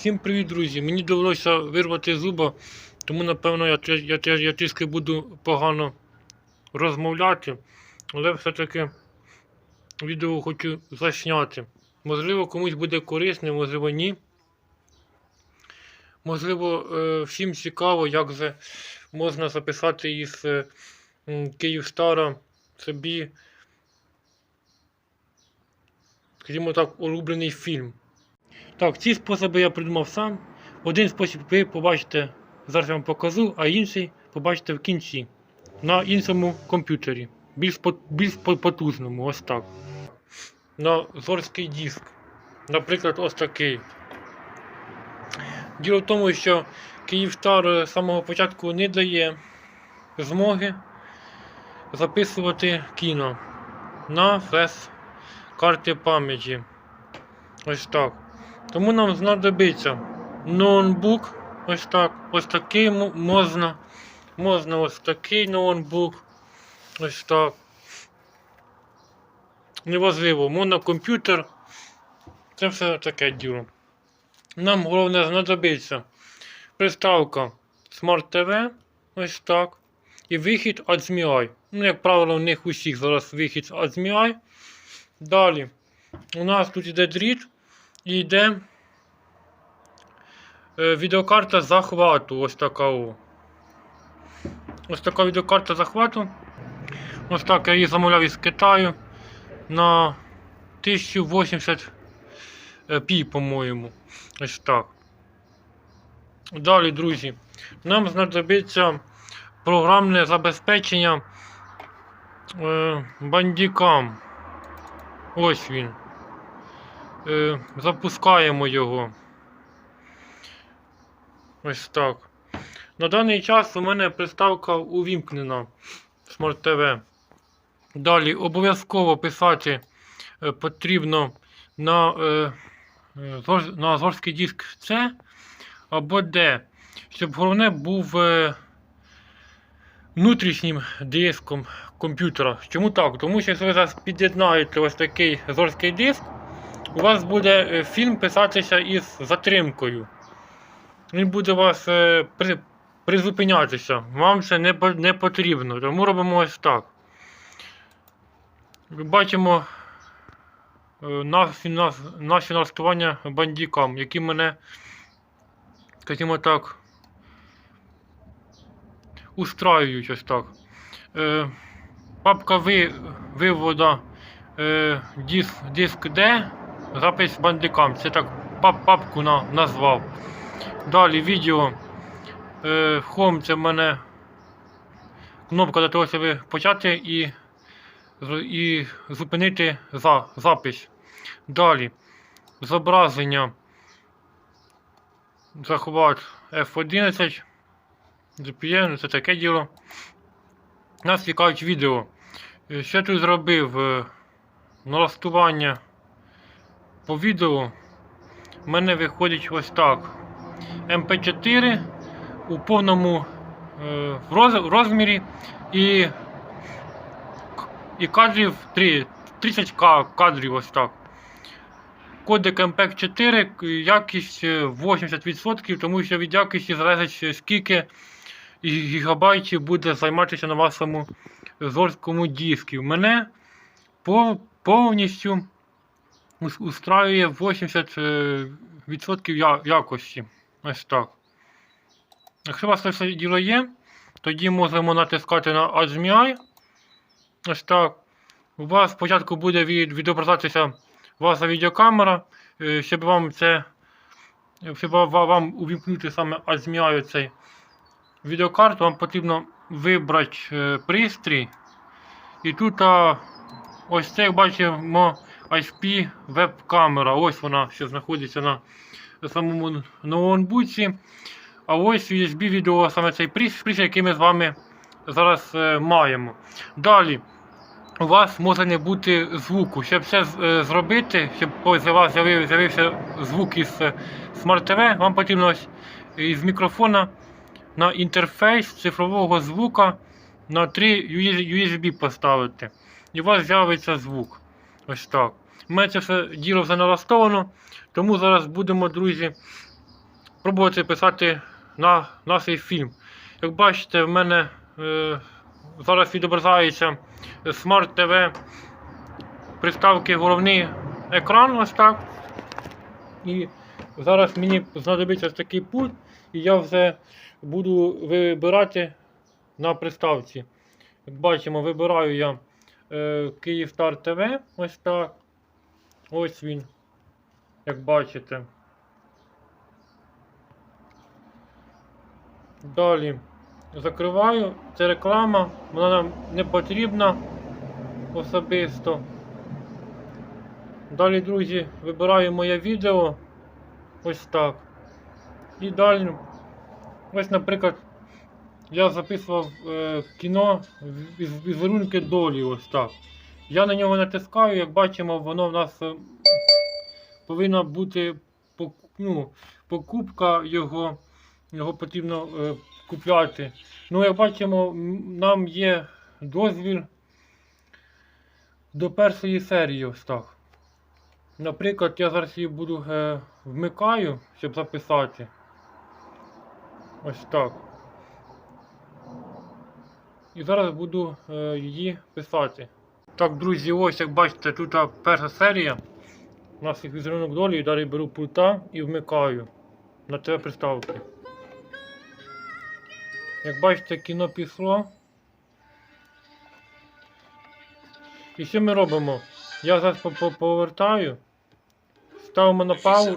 Всім привіт, друзі! Мені довелося вирвати зуба, тому напевно я, я, трішки буду погано розмовляти, але все-таки відео хочу засняти. Можливо, комусь буде корисно, можливо, ні. Можливо, е, всім цікаво, як же можна записати із е, Київстара собі, скажімо так, улюблений фільм. Так, ці способи я придумав сам. Один спосіб ви побачите, зараз я вам покажу, а інший побачите в кінці. На іншому комп'ютері. Більш, більш по- потужному, ось так. На зорський диск. Наприклад, ось такий. Діло в тому, що Київстар е, з самого початку не дає змоги записувати кіно на флеш карти пам'яті. Ось так. Тому нам знадобиться ноутбук. Ось так. Ось такий можна. Можна ось такий ноутбук. Ось так. Неважливо, можна комп'ютер. Це все таке діло. Нам головне знадобиться приставка Smart TV. Ось так. І вихід HDMI. Ну, як правило, у них усіх зараз вихід HDMI. Далі. У нас тут йде дріт і йде е, відеокарта захвату. Ось така. О. Ось така відеокарта захвату. Ось так я її замовляв із Китаю на 1080 пі, по-моєму. Ось так. Далі, друзі, нам знадобиться програмне забезпечення е, Bandicam. Ось він. Е, запускаємо його. Ось так. На даний час у мене приставка увімкнена Smart TV. Далі обов'язково писати е, потрібно на, е, зор- на жорсткий диск C або D, щоб головне був е, внутрішнім диском комп'ютера. Чому так? Тому що якщо ви зараз під'єднаєте ось такий жорсткий диск, у вас буде е, фільм писатися із затримкою. Він буде вас е, при, призупинятися. Вам це не, не потрібно. Тому робимо ось так. Бачимо е, наші, наші налаштування бандікам, які мене, скажімо так, устраюють ось так. Папка ви, вивода диск, диск D, запис бандикам. Це так пап, папку на, назвав. Далі відео. Е, Home це в мене кнопка для того, щоб почати і, і зупинити за, запис. Далі. Зображення. Захват F11. GPN, це таке діло. Нас цікавить відео. Е, Що тут зробив? Е, Налаштування по відео. У мене виходить ось так. MP4 у повному е, розмірі і, і кадрів 3, 30 ка- кадрів ось так. Кодек MPEG 4, якість е, 80%, тому що від якості залежить е, скільки гігабайтів буде займатися на вашому жорсткому диску. Мене повністю устраює 80% якості. Ось так. Якщо у вас це все діло є, тоді можемо натискати на HDMI. Ось так. У вас спочатку буде від, відображатися ваша відеокамера, е, щоб вам це щоб ва- ва- вам увімкнути саме HDMI цей відеокарту, вам потрібно вибрати е, пристрій. І тут ось це, як бачимо, IP веб-камера. Ось вона ще знаходиться на самому ноутбуці. А ось USB відео, саме цей прис- пристрій, який ми з вами зараз е, маємо. Далі. У вас може не бути звуку. Щоб це е, зробити, щоб у вас з'явив- з'явився звук із е, Smart TV, вам потрібно ось із мікрофона на інтерфейс цифрового звука на 3 USB поставити. І у вас з'явиться звук. Ось так. Це все діло вже налаштовано, тому зараз будемо, друзі, пробувати писати на, на цей фільм. Як бачите, в мене е, зараз відображається Smart TV приставки головний екран ось так. І зараз мені знадобиться такий пульт, і я вже буду вибирати на приставці. Як бачимо, вибираю я е, Київстар ТВ. Ось так. Ось він. Як бачите. Далі закриваю. Це реклама, вона нам не потрібна особисто. Далі, друзі, вибираю моє відео. Ось так. І далі. Ось, наприклад, я записував е, кіно із візерунки долі. Ось так. Я на нього натискаю, як бачимо, воно в нас е, повинна бути ну, покупка його. Його потрібно е, купляти. Ну, як бачимо, нам є дозвіл до першої серії ось. Наприклад, я зараз її буду е, вмикаю, щоб записати. Ось так. І зараз буду е, її писати. Так, друзі, ось як бачите, тут перша серія. У нас їх візерунок долі, і далі беру пульта і вмикаю на те приставки. Як бачите, кіно пішло. І що ми робимо? Я зараз по- по- повертаю, ставимо на паузу.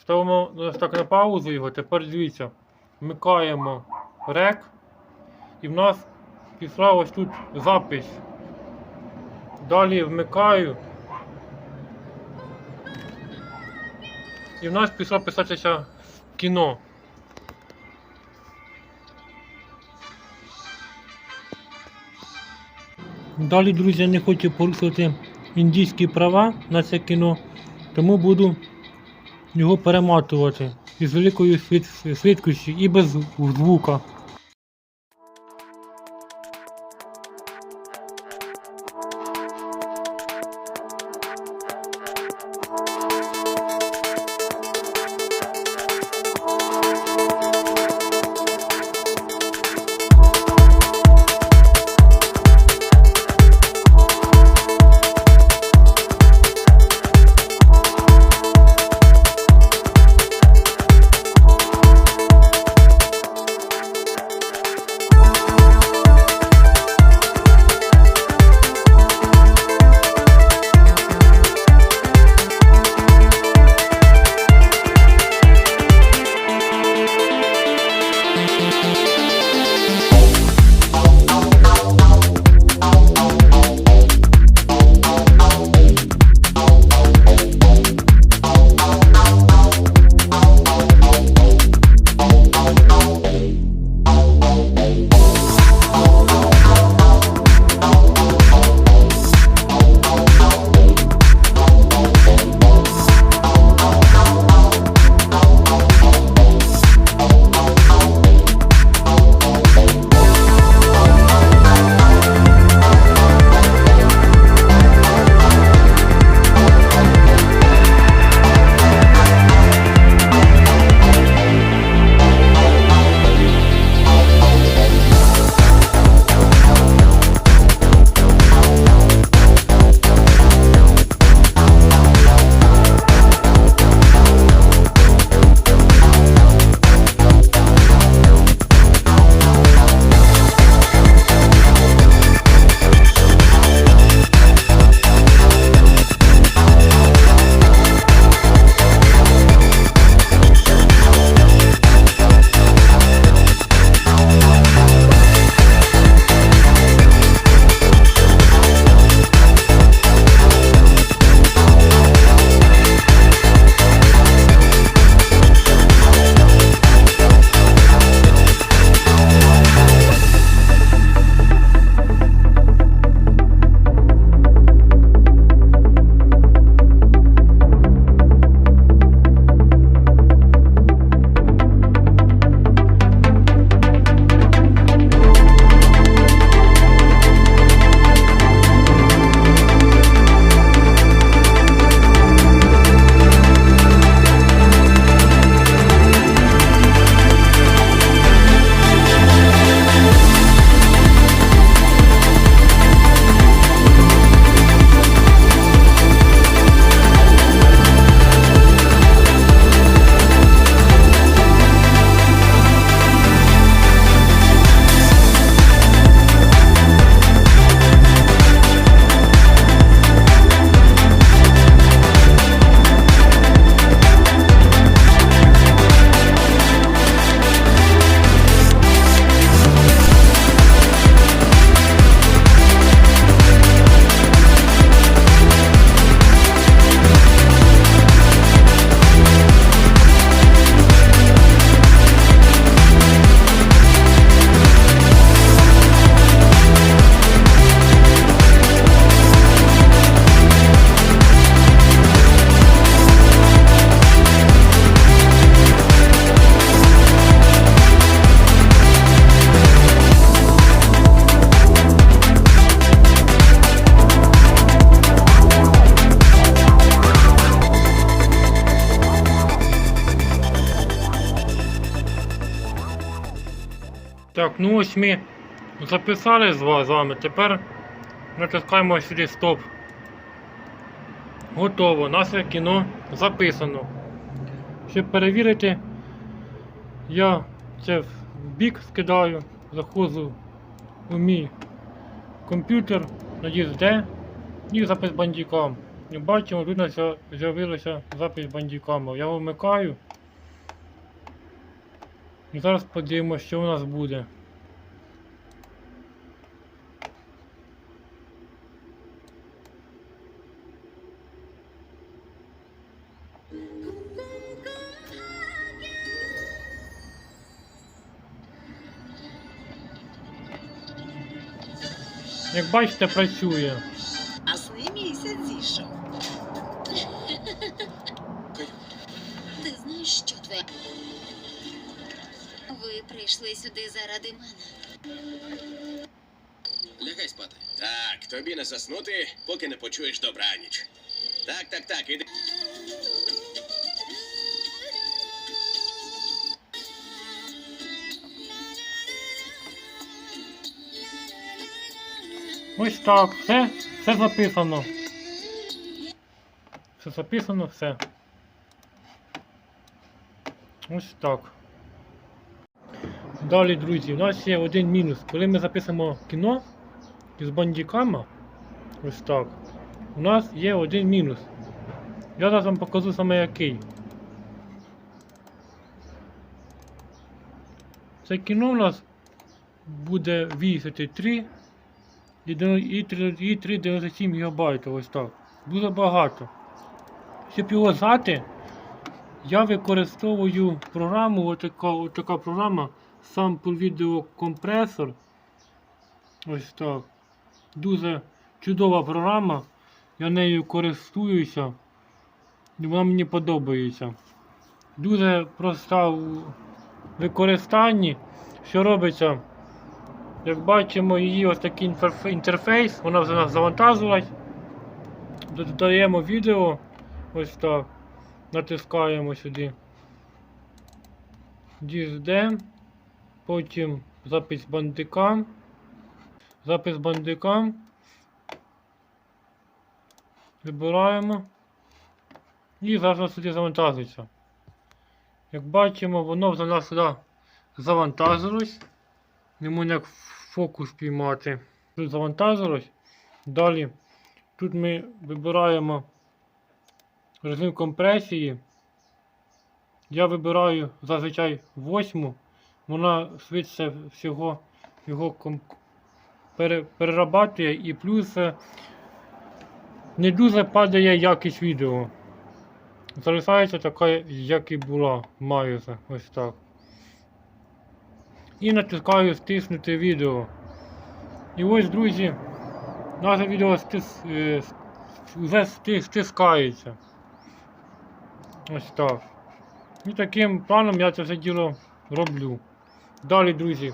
Ставимо ось так на паузу його, тепер дивіться, вмикаємо рек, і в нас пішла ось тут запись. Далі вмикаю. І в нас пішло писатися кіно. Далі, друзі, я не хочу порушувати індійські права на це кіно, тому буду його перематувати із великою швид- швидкістю і без звука. Ну ось ми записали з вами. Тепер натискаємо сюди стоп. Готово. Наше кіно записано. Щоб перевірити, я це в бік скидаю, заходжу у мій комп'ютер, надіюсь, де, і запис бандікам. І бачимо, тут з'явився запис бандікаму. Я вмикаю. І зараз подивимося, що у нас буде. Як бачите, працює. А з місяць зійшов. Ти знаєш, що твоя. Ви прийшли сюди заради мене. Лягай спати. Так, тобі не заснути, поки не почуєш добраніч. Так, так, так, іди. Ось так, все, все записано. Все записано, все. Ось так. Далі, друзі, у нас є один мінус. Коли ми записуємо кіно із бандіками, ось так, у нас є один мінус. Я зараз вам покажу саме який. Це кіно у нас буде вісити 3 і де- і три- і 397 ГБ, ось так. Дуже багато. Щоб його згати, я використовую програму, отака, отака програма Video Compressor. Ось так. Дуже чудова програма. Я нею користуюся. Вона мені подобається. Дуже проста у використанні. Що робиться? Як бачимо, її ось такий інтерфейс, вона вже нас завантажилась. Додаємо відео. Ось так. Натискаємо сюди. DSD. Потім запис бандикам. Запис бандикам. Вибираємо. І зараз сюди завантажиться. Як бачимо, воно вже нас сюди завантажилось. Не як фокус піймати. Тут завантажилось. Далі тут ми вибираємо режим компресії. Я вибираю зазвичай восьму. Вона швидше всього його пере- перерабатує і плюс е, не дуже падає якість відео. Залишається така, як і була, майже ось так і натискаю стиснути відео. І ось, друзі, наше відео стис, е, вже стискається. Ось так. І таким планом я це все діло роблю. Далі, друзі,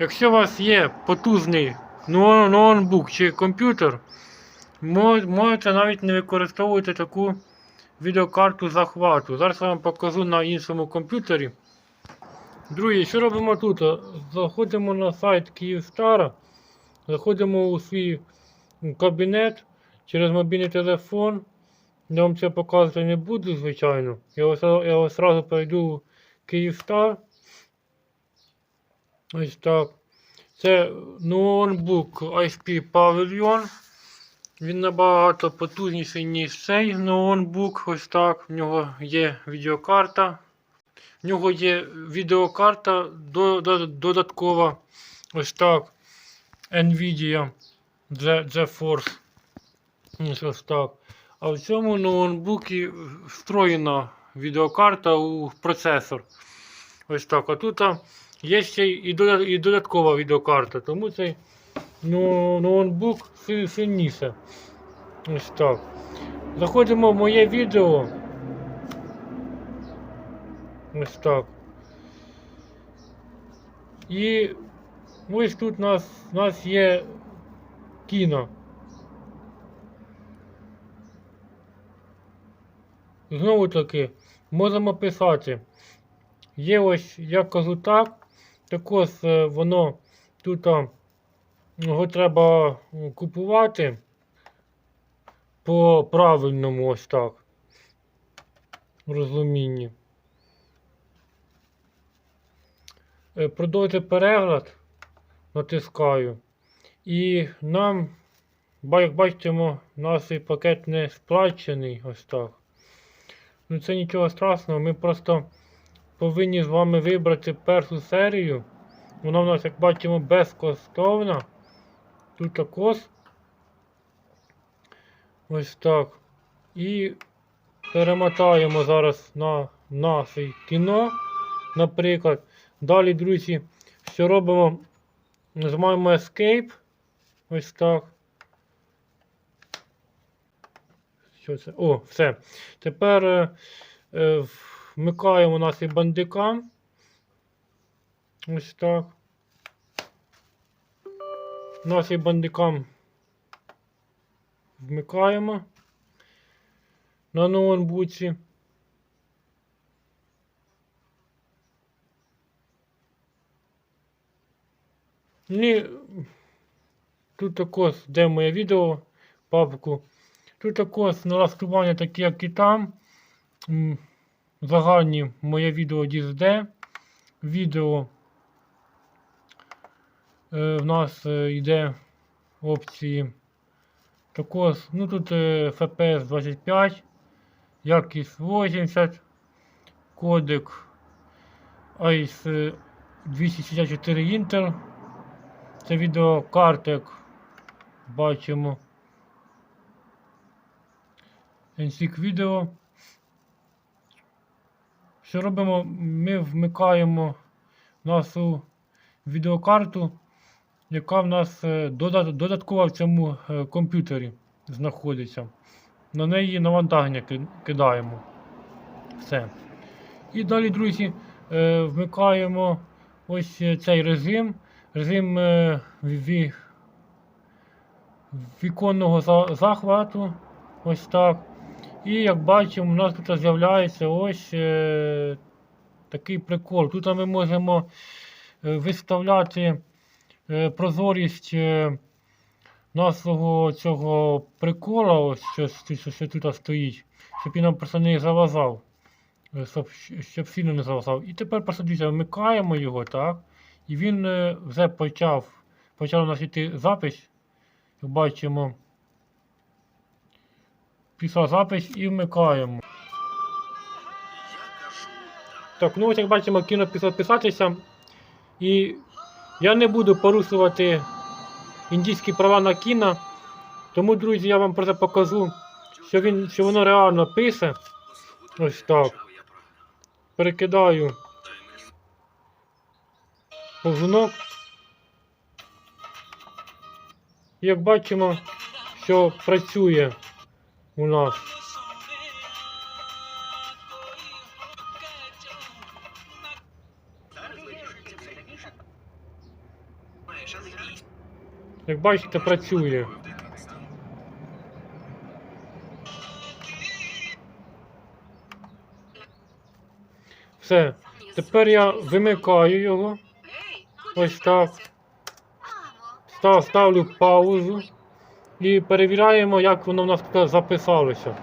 якщо у вас є потужний ноутбук чи комп'ютер, можете навіть не використовувати таку відеокарту захвату. Зараз я вам покажу на іншому комп'ютері. Друзі, що робимо тут? Заходимо на сайт Київстара, заходимо у свій кабінет через мобільний телефон. Я вам це показувати не буду, звичайно. Я ось, я ось перейду в Київстар. Ось так. Це ноутбук HP Pavilion. Він набагато потужніший, ніж цей ноутбук. Ось так. В нього є відеокарта. В нього є відеокарта до- до- додаткова. Ось так. Nvidia GeForce. Ось ось так. А в цьому ноутбуці встроєна відеокарта у процесор. Ось так. А тут є ще і, додаткова відеокарта, тому цей ноутбук сильніше. Ось так. Заходимо в моє відео. Ось так. І ось тут у нас, у нас є кіно. Знову таки, можемо писати. Є ось, я кажу так, також е, воно тут його треба купувати по правильному ось так. Розумінні. Е, Продовжити перегляд натискаю. І нам, як бачимо, наш пакет не сплачений ось так. Ну це нічого страшного, ми просто повинні з вами вибрати першу серію. Вона в нас, як бачимо, безкоштовна. Тут також. Ось так. І перемотаємо зараз на наше кіно, наприклад. Далі, друзі, що робимо? Нажимаємо Escape. Ось так. Що це? О, все. Тепер е, е, вмикаємо наш бандикам. Ось так. Наш бандикам вмикаємо на ноутбуці. І тут також де моє відео, папку. Тут також налаштування такі, як і там. Загальні моє відео DSD. Відео е, в нас е, йде опції. Також, ну тут е, FPS 25, якість 80, кодек ICE 264 Intel. Це відеокартик. Бачимо. NSYNC відео. Що робимо? Ми вмикаємо нашу відеокарту, яка в нас е, дода- додаткова в цьому е, комп'ютері знаходиться. На неї навантаження кидаємо. Все. І далі, друзі, е, вмикаємо ось цей режим. Режим е, ві- віконного захвату. Ось так. І як бачимо, у нас тут з'являється ось е, такий прикол. Тут ми можемо е, виставляти прозорість нашого цього прикола, ось що, що, що тут стоїть, щоб він нам просто не завазав. Щоб, щоб сильно не завазав. І тепер просто дивіться, вмикаємо його, так? І він е, вже почав, почав у нас йти запис. Як бачимо. Після запис і вмикаємо. Так, ну ось як бачимо, кіно після писатися. І я не буду порушувати індійські права на кіно. Тому, друзі, я вам просто покажу, що, він, що воно реально пише. Ось так. Перекидаю повзунок. Як бачимо, що працює у нас. Як бачите, працює. Все. Тепер я вимикаю його. Ось так. Став, ставлю паузу. І перевіряємо, як воно в нас тут записалося.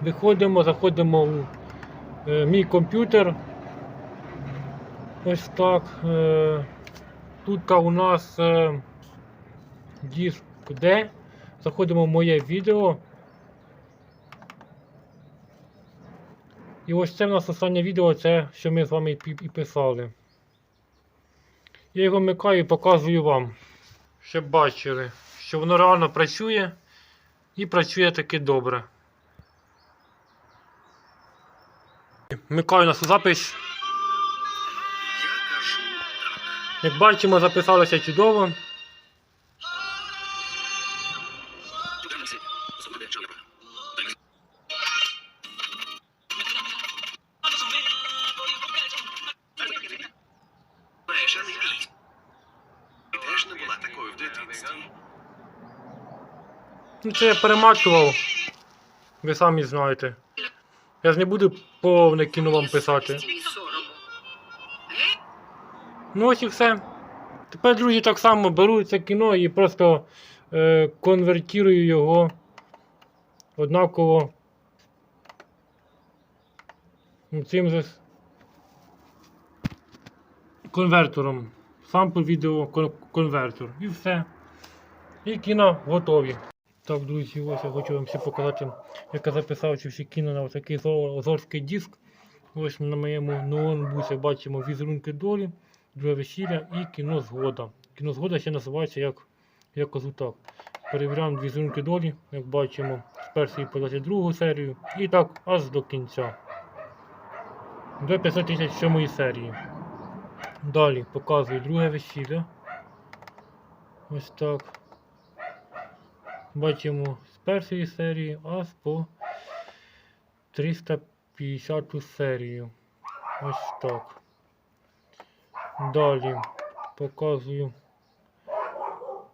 Виходимо, заходимо в е, мій комп'ютер. Ось так. Е, тут у нас е, диск D. Заходимо в моє відео. І ось це в нас останнє відео, це що ми з вами і писали. Я його вмикаю і показую вам, щоб бачили, що воно реально працює і працює таки добре. Вмикаю нашу запись. Як бачимо, записалося чудово. Ну, це я перематував. Ви самі знаєте. Я ж не буду повне кіно вам писати. Ну ось і все. Тепер, друзі, так само беру це кіно і просто е, конвертую його однаково ну, цим же конвертором. Сам по відео кон-. І все. І кіно готові. Так, друзі, ось я хочу вам ще показати, як я записав ці всі кіно на такий зорський диск. Ось на моєму ноутбуці бачимо візерунки долі, друге весілля і кіно згода. Кіно згода ще називається як, як кажу так. Перевіряємо візерунки долі, як бачимо, з першої по 22 серію і так аж до кінця. До 537 серії. Далі показую друге весілля. Ось так. Бачимо з першої серії аж по 350 серію. Ось так. Далі показую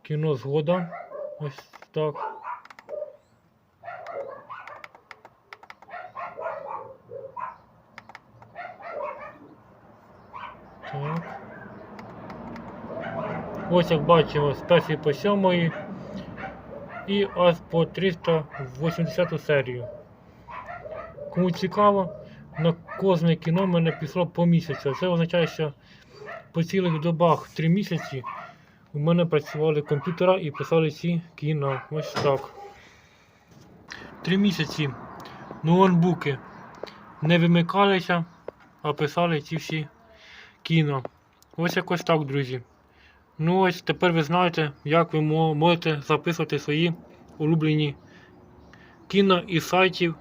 кіно згода. Ось так. Ось як бачимо з першої по сьомої і аж по 380 серію. Кому цікаво, на кожне кіно мене пішло по місяцю. Це означає, що по цілих добах 3 місяці у мене працювали комп'ютера і писали ці кіно. Ось так. 3 місяці ноутбуки не вимикалися, а писали ці всі кіно. Ось якось так, друзі. Ну ось тепер ви знаєте, як ви можете записувати свої улюблені кіно і сайтів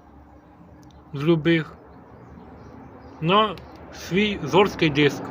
з любих на свій зорський диск.